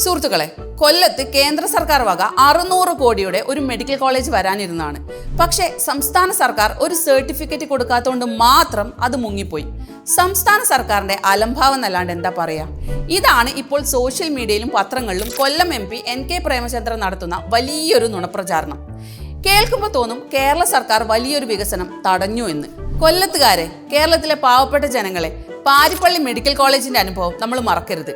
സുഹൃത്തുക്കളെ കൊല്ലത്ത് കേന്ദ്ര സർക്കാർ വക അറുന്നൂറ് കോടിയുടെ ഒരു മെഡിക്കൽ കോളേജ് വരാനിരുന്നാണ് പക്ഷേ സംസ്ഥാന സർക്കാർ ഒരു സർട്ടിഫിക്കറ്റ് കൊടുക്കാത്തതുകൊണ്ട് മാത്രം അത് മുങ്ങിപ്പോയി. സംസ്ഥാന സർക്കാരിന്റെ അലംഭാവം എന്നല്ലാണ്ട് എന്താ പറയാ? ഇതാണ് ഇപ്പോൾ സോഷ്യൽ മീഡിയയിലും പത്രങ്ങളിലും Kollam M P N K Premachandran നടത്തുന്ന വലിയൊരു നുണപ്രചാരണം. കേൾക്കുമ്പോൾ തോന്നും കേരള സർക്കാർ വലിയൊരു വികസനം തടഞ്ഞു എന്ന്. കൊല്ലത്തുകാരെ കേരളത്തിലെ പാവപ്പെട്ട ജനങ്ങളെ പാരിപ്പള്ളി മെഡിക്കൽ കോളേജിന്റെ അനുഭവം നമ്മൾ മറക്കരുത്.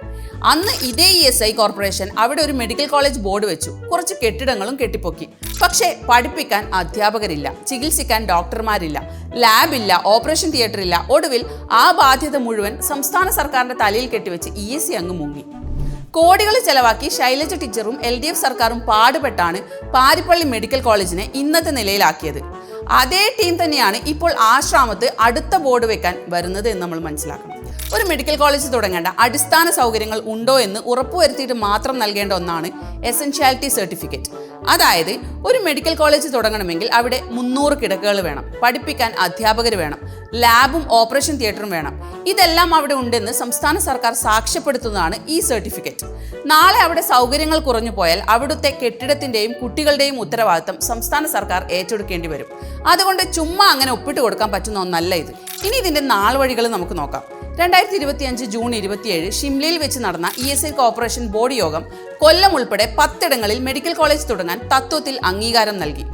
അന്ന് ഇതേ ഇ എസ് ഐ കോർപ്പറേഷൻ അവിടെ ഒരു മെഡിക്കൽ കോളേജ് ബോർഡ് വെച്ചു. കുറച്ച് കെട്ടിടങ്ങളും കെട്ടിപ്പൊക്കി. പക്ഷേ പഠിപ്പിക്കാൻ അധ്യാപകരില്ല ചികിത്സിക്കാൻ ഡോക്ടർമാരില്ല ലാബില്ല ഓപ്പറേഷൻ തിയേറ്റർ ഇല്ല. ഒടുവിൽ ആ ബാധ്യത മുഴുവൻ സംസ്ഥാന സർക്കാരിന്റെ തലയിൽ കെട്ടിവെച്ച് ഇ എസ് സി അങ്ങ് മുങ്ങി. കോടികൾ ചെലവാക്കി ശൈലജ ടീച്ചറും എൽ ഡി എഫ് സർക്കാരും പാടുപെട്ടാണ് പാരിപ്പള്ളി മെഡിക്കൽ കോളേജിനെ ഇന്നത്തെ നിലയിലാക്കിയത്. അതേ ടീം തന്നെയാണ് ഇപ്പോൾ ആശ്രാമത്ത് അടുത്ത ബോർഡ് വെക്കാൻ വരുന്നത് എന്ന് നമ്മൾ മനസ്സിലാക്കണം. ഒരു മെഡിക്കൽ കോളേജ് തുടങ്ങേണ്ട അടിസ്ഥാന സൗകര്യങ്ങൾ ഉണ്ടോ എന്ന് ഉറപ്പുവരുത്തിയിട്ട് മാത്രം നൽകേണ്ട ഒന്നാണ് എസെൻഷ്യാലിറ്റി സർട്ടിഫിക്കറ്റ് അതായത് ഒരു മെഡിക്കൽ കോളേജ് തുടങ്ങണമെങ്കിൽ അവിടെ മുന്നൂറ് കിടക്കകൾ വേണം പഠിപ്പിക്കാൻ അധ്യാപകർ വേണം ലാബും ഓപ്പറേഷൻ തിയേറ്ററും വേണം. ഇതെല്ലാം അവിടെ ഉണ്ടെന്ന് സംസ്ഥാന സർക്കാർ സാക്ഷ്യപ്പെടുത്തുന്നതാണ് ഈ സർട്ടിഫിക്കറ്റ് നാളെ അവിടെ സൗകര്യങ്ങൾ കുറഞ്ഞു പോയാൽ അവിടുത്തെ കെട്ടിടത്തിന്റെയും കുട്ടികളുടെയും ഉത്തരവാദിത്തം സംസ്ഥാന സർക്കാർ ഏറ്റെടുക്കേണ്ടി വരും. അതുകൊണ്ട് ചുമ്മാ അങ്ങനെ ഒപ്പിട്ട് കൊടുക്കാൻ പറ്റുന്ന ഒന്നല്ല ഇത്. ഇനി ഇതിന്റെ നാൾ വഴികൾ നമുക്ക് നോക്കാം. രണ്ടായിരത്തി ഇരുപത്തി അഞ്ച് ജൂൺ ഇരുപത്തിയേഴ് ഷിംലയിൽ വെച്ച് നടന്ന E S I corporation board യോഗം കൊല്ലം ഉൾപ്പെടെ പത്തിടങ്ങളിൽ മെഡിക്കൽ കോളേജ് തുടങ്ങാൻ തത്വത്തിൽ അംഗീകാരം നൽകി.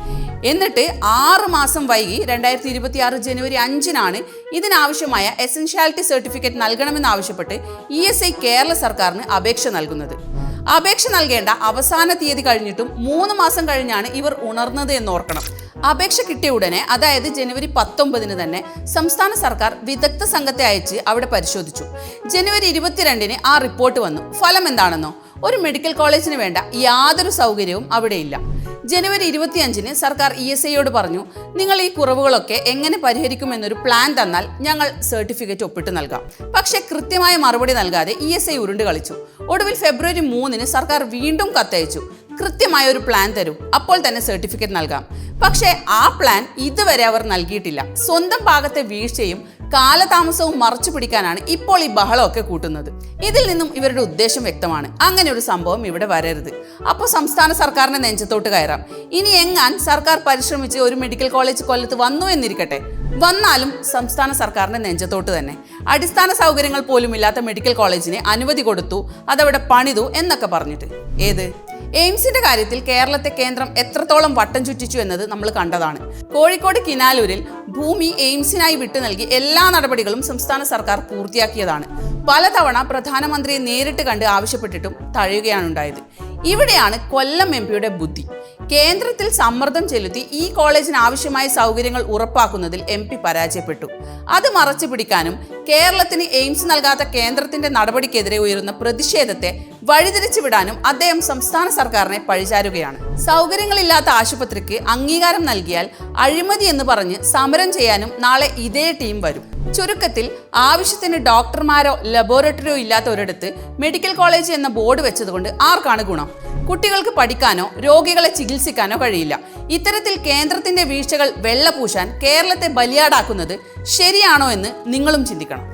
എന്നിട്ട് ആറ് മാസം വൈകി രണ്ടായിരത്തി ഇരുപത്തി ആറ് ജനുവരി അഞ്ചിനാണ് ഇതിനാവശ്യമായ എസെൻഷ്യാലിറ്റി സർട്ടിഫിക്കറ്റ് നൽകണമെന്നാവശ്യപ്പെട്ട് ഇ എസ് ഐ കേരള സർക്കാരിന് അപേക്ഷ നൽകുന്നത്. അപേക്ഷ നൽകേണ്ട അവസാന തീയതി കഴിഞ്ഞിട്ടും മൂന്ന് മാസം കഴിഞ്ഞാണ് ഇവർ ഉണർന്നത് എന്ന് ഓർക്കണം. അപേക്ഷ കിട്ടിയ ഉടനെ അതായത് ജനുവരി പത്തൊമ്പതിന് തന്നെ സംസ്ഥാന സർക്കാർ വിദഗ്ധ സംഘത്തെ അയച്ച് അവിടെ പരിശോധിച്ചു. ജനുവരി ഇരുപത്തിരണ്ടിന് ആ റിപ്പോർട്ട് വന്നു. ഫലം എന്താണെന്നോ? ഒരു മെഡിക്കൽ കോളേജിന് വേണ്ട യാതൊരു സൗകര്യവും അവിടെയില്ല ജനുവരി ഇരുപത്തിയഞ്ചിന് സർക്കാർ ഇ എസ് ഐയോട് പറഞ്ഞു നിങ്ങൾ ഈ കുറവുകളൊക്കെ എങ്ങനെ പരിഹരിക്കുമെന്നൊരു പ്ലാൻ തന്നാൽ ഞങ്ങൾ സർട്ടിഫിക്കറ്റ് ഒപ്പിട്ട് നൽകാം. പക്ഷേ കൃത്യമായ മറുപടി നൽകാതെ ഇ എസ് ഐ ഉരുണ്ട് കളിച്ചു. ഒടുവിൽ ഫെബ്രുവരി മൂന്നിന് സർക്കാർ വീണ്ടും കത്തയച്ചു. കൃത്യമായ ഒരു പ്ലാൻ തരും. അപ്പോൾ തന്നെ സർട്ടിഫിക്കറ്റ് നൽകാം. പക്ഷേ ആ പ്ലാൻ ഇതുവരെ അവർ നൽകിയിട്ടില്ല. സ്വന്തം ഭാഗത്തെ വീഴ്ചയും കാലതാമസവും മറച്ചു പിടിക്കാനാണ് ഇപ്പോൾ ഈ ബഹളമൊക്കെ കൂട്ടുന്നത്. ഇതിൽ നിന്നും ഇവരുടെ ഉദ്ദേശം വ്യക്തമാണ്. അങ്ങനെ ഒരു സംഭവം ഇവിടെ വരരുത്. അപ്പോൾ സംസ്ഥാന സർക്കാരിന്റെ നെഞ്ചത്തോട്ട് കയറാം. ഇനി എങ്ങാൻ സർക്കാർ പരിശ്രമിച്ച് ഒരു മെഡിക്കൽ കോളേജ് കൊല്ലത്ത് വന്നു എന്നിരിക്കട്ടെ. വന്നാലും സംസ്ഥാന സർക്കാരിന്റെ നെഞ്ചത്തോട്ട് തന്നെ. അടിസ്ഥാന സൗകര്യങ്ങൾ പോലും ഇല്ലാത്ത മെഡിക്കൽ കോളേജിനെ അനുമതി കൊടുത്തു അതവിടെ പണിതു എന്നൊക്കെ പറഞ്ഞിട്ട്. ഏത്? എയിംസിന്റെ കാര്യത്തിൽ കേരളത്തെ കേന്ദ്രം എത്രത്തോളം വട്ടം ചുറ്റിച്ചു എന്നത് നമ്മൾ കണ്ടതാണ്. കോഴിക്കോട് കിനാലൂരിൽ ഭൂമി എയിംസിനായി വിട്ടു നൽകി എല്ലാ നടപടികളും സംസ്ഥാന സർക്കാർ പൂർത്തിയാക്കിയതാണ്. പലതവണ പ്രധാനമന്ത്രിയെ നേരിട്ട് കണ്ട് ആവശ്യപ്പെട്ടിട്ടും തഴയുകയാണ് ഉണ്ടായത്. ഇവിടെയാണ് കൊല്ലം എം പിയുടെ ബുദ്ധി. കേന്ദ്രത്തിൽ സമ്മർദ്ദം ചെലുത്തി ഈ കോളേജിന് ആവശ്യമായ സൗകര്യങ്ങൾ ഉറപ്പാക്കുന്നതിൽ എം പി പരാജയപ്പെട്ടു. അത് മറച്ചു പിടിക്കാനും കേരളത്തിന് എയിംസ് നൽകാത്ത കേന്ദ്രത്തിന്റെ നടപടിക്കെതിരെ ഉയരുന്ന പ്രതിഷേധത്തെ വഴിതിരിച്ചു വിടാനും അദ്ദേഹം സംസ്ഥാന സർക്കാരിനെ പഴിചാരുകയാണ്. സൗകര്യങ്ങളില്ലാത്ത ആശുപത്രിക്ക് അംഗീകാരം നൽകിയാൽ അഴിമതി എന്ന് പറഞ്ഞ് സമരം ചെയ്യാനും നാളെ ഇതേ ടീം വരും. ചുരുക്കത്തിൽ ആവശ്യത്തിന് ഡോക്ടർമാരോ ലബോറട്ടറിയോ ഇല്ലാത്ത ഒരിടത്ത് മെഡിക്കൽ കോളേജ് എന്ന ബോർഡ് വെച്ചതുകൊണ്ട് ആർക്കാണ് ഗുണം? കുട്ടികൾക്ക് പഠിക്കാനോ രോഗികളെ ചികിത്സിക്കാനോ കഴിയില്ല. ഇത്തരത്തിൽ കേന്ദ്രത്തിന്റെ വീഴ്ചകൾ വെള്ളപൂശാൻ കേരളത്തെ ബലിയാടാക്കുന്നത് ശരിയാണോ എന്ന് നിങ്ങളും ചിന്തിക്കണം.